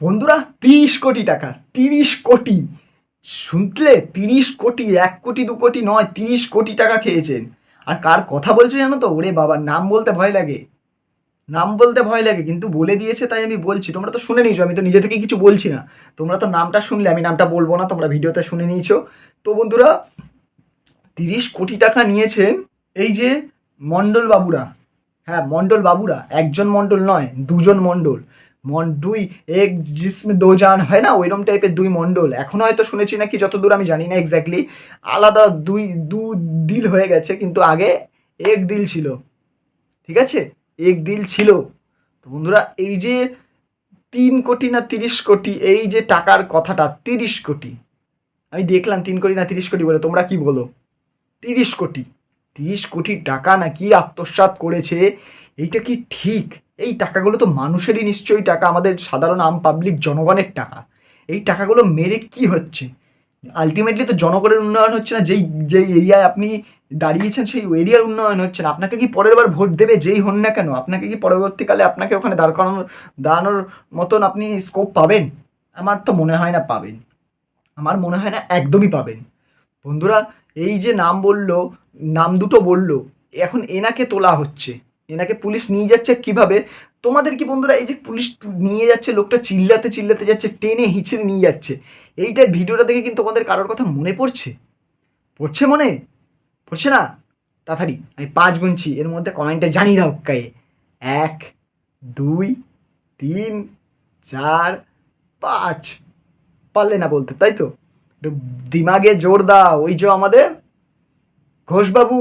বন্ধুরা, তিরিশ কোটি টাকা, তিরিশ কোটি। শুনলে তিরিশ কোটি, এক কোটি, দু কোটি নয়, তিরিশ কোটি টাকা খেয়েছেন। আর কার কথা বলছো জানো তো? ওরে বাবা, নাম বলতে ভয় লাগে। নাম বলতে ভয় লাগে, কিন্তু বলে দিয়েছে তাই আমি বলছি। তোমরা তো শুনে নিয়েছো, আমি তো নিজে থেকে কিছু বলছি না। তোমরা তো নামটা শুনলে, আমি নামটা বলব না, তোমরা ভিডিওতে শুনে নিয়েছো। তো বন্ধুরা, তিরিশ কোটি টাকা নিয়েছেন এই যে মণ্ডল বাবুরা। হ্যাঁ মণ্ডল বাবুরা, একজন মণ্ডল নয়, দুজন মণ্ডল। মন দুই, এক জিসমে দো জান, হয় না? ওইরকম টাইপের দুই মণ্ডল। এখনও হয়তো শুনেছি নাকি, যতদূর আমি জানি না এক্স্যাক্টলি আলাদা দুই, দু দিল হয়ে গেছে, কিন্তু আগে এক দিল ছিল। ঠিক আছে? এক দিল ছিল। তো বন্ধুরা, এই যে তিন কোটি না তিরিশ কোটি, এই যে টাকার কথাটা, তিরিশ কোটি, আমি দেখলাম তিন কোটি না তিরিশ কোটি বলে, তোমরা কি বলো? তিরিশ কোটি। তিরিশ কোটি টাকা নাকি আত্মসাৎ করেছে, এইটা কি ঠিক? এই টাকাগুলো তো মানুষেরই নিশ্চয়ই টাকা, আমাদের সাধারণ আম পাবলিক জনগণের টাকা। এই টাকাগুলো মেরে কি হচ্ছে? আলটিমেটলি তো জনগণের উন্নয়ন হচ্ছে না, যেই যেই এরিয়ায় আপনি দাঁড়িয়েছেন সেই এরিয়ার উন্নয়ন হচ্ছে না। আপনাকে কি পরের বার ভোট দেবে যেই হন না কেন? আপনাকে কি পরবর্তীকালে আপনাকে ওখানে দাঁড় করানোর দাঁড়ানোর মতন আপনি স্কোপ পাবেন? আমার তো মনে হয় না পাবেন। আমার মনে হয় না একদমই পাবেন। বন্ধুরা, এই যে নাম বলল, নাম দুটো বলল, এখন এনাকে তোলা হচ্ছে। এনাকে পুলিশ নিয়ে যাচ্ছে কীভাবে? তোমাদের কি বন্ধুরা, এই যে পুলিশ নিয়ে যাচ্ছে, লোকটা চিল্লাতে চিল্লাতে যাচ্ছে, টেনে হিচড়ে নিয়ে যাচ্ছে, এইটার ভিডিওটা দেখে কিন্তু তোমাদের কারোর কথা মনে পড়ছে? পড়ছে মনে? পড়ছে না, তাড়াতাড়ি, আমি পাঁচ গুনছি, এর মধ্যে কমেন্টে জানিয়ে দাও কায়ে এক, দুই, তিন, চার, পাঁচ। পারলে না বলতে, তাই তো? একটু দিমাগে জোর দাও, ওই যে আমাদের ঘোষবাবু,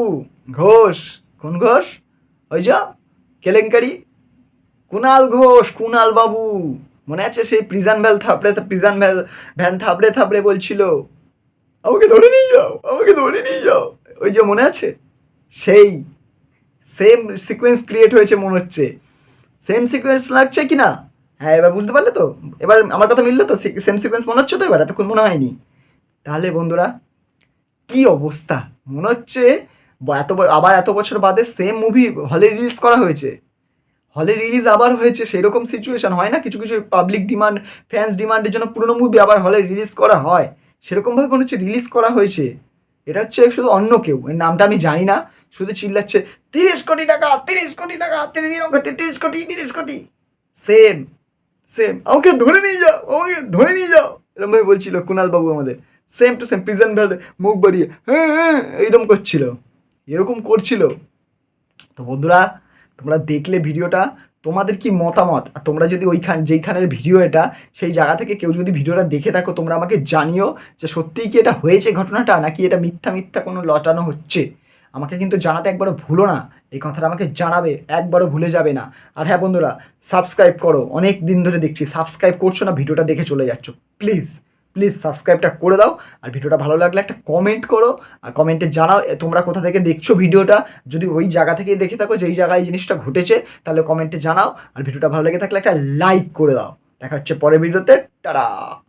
ঘোষ, কোন ঘোষ? ওই যে কেলেঙ্কারি? কুনাল ঘোষ, কুনাল বাবু, মনে আছে সেই প্রিজান ভ্যাল থাপড়ে, প্রিজান ভ্যাল, ভ্যান থাপড়ে থাপড়ে বলছিল, আমাকে ধরে নিয়ে যাও, আমাকে ধরে নিয়ে যাও। ওই যে মনে আছে? সেই সেম সিকোয়েন্স ক্রিয়েট হয়েছে মনে হচ্ছে। সেম সিকোয়েন্স লাগছে কি না? হ্যাঁ এবার বুঝতে পারলে তো? এবার আমার কথা মিললো তো? সেম সিকোয়েন্স মনে হচ্ছে তো? এবার এতক্ষণ মনে হয়নি। তাহলে বন্ধুরা, কি অবস্থা? মনে হচ্ছে এত আবার এত বছর বাদে সেম মুভি হলে রিলিজ করা হয়েছে। হলে রিলিজ আবার হয়েছে, সেরকম সিচুয়েশন হয় না? কিছু কিছু পাবলিক ডিমান্ড ফ্যান্স ডিমান্ডের জন্য পুরনো মুভি আবার হলে রিলিজ করা হয়। সেরকমভাবে মনে হচ্ছে রিলিজ করা হয়েছে। এটা হচ্ছে শুধু অন্য কেউ। এর নামটা আমি জানি না, শুধু চিল্লাচ্ছে, তিরিশ কোটি টাকা, তিরিশ কোটি টাকা, তিরিশ তিরিশ কোটি তিরিশ কোটি। সেম সেম আমাকে ধরে নিয়ে যাও, আমাকে ধরে নিয়ে যাও। এরকমভাবে বলছিল কুণাল বাবু আমাদের। সেম টু সেম প্রিজন ভ্যালে মুখ বাড়িয়ে হ্যাঁ হ্যাঁ এইরকম করছিল। এরকম করছিল। তো বন্ধুরা, তোমরা দেখলে ভিডিওটা তোমাদের কি মতামত? আর তোমরা যদি ওইখান, যেইখানের ভিডিও এটা, সেই জায়গা থেকে কেউ যদি ভিডিওটা দেখে থাকো, তোমরা আমাকে জানিও যে সত্যিই কি এটা হয়েছে ঘটনাটা, নাকি এটা মিথ্যা মিথ্যা কোনো লটানো হচ্ছে? আমাকে কিন্তু জানাতে একবারও ভুলো না। এই কথাটা আমাকে জানাবে, একবারও ভুলে যাবে না। আর হ্যাঁ বন্ধুরা সাবস্ক্রাইব করো। অনেক দিন ধরে দেখছি সাবস্ক্রাইব করছ না, ভিডিওটা দেখে চলে যাচ্ছ। প্লিজ প্লিজ সাবস্ক্রাইবটা করে দাও। আর ভিডিওটা ভালো লাগলে একটা কমেন্ট করো। আর কমেন্টে জানাও তোমরা কোথা থেকে দেখছ ভিডিওটা। যদি ওই জায়গা থেকে দেখে থাকো যেই জায়গায় জিনিসটা ঘটেছে, তাহলে কমেন্টে জানাও। আর ভিডিওটা ভালো লেগে থাকলে একটা লাইক করে দাও। দেখা হচ্ছে পরের ভিডিওতে। টাটা!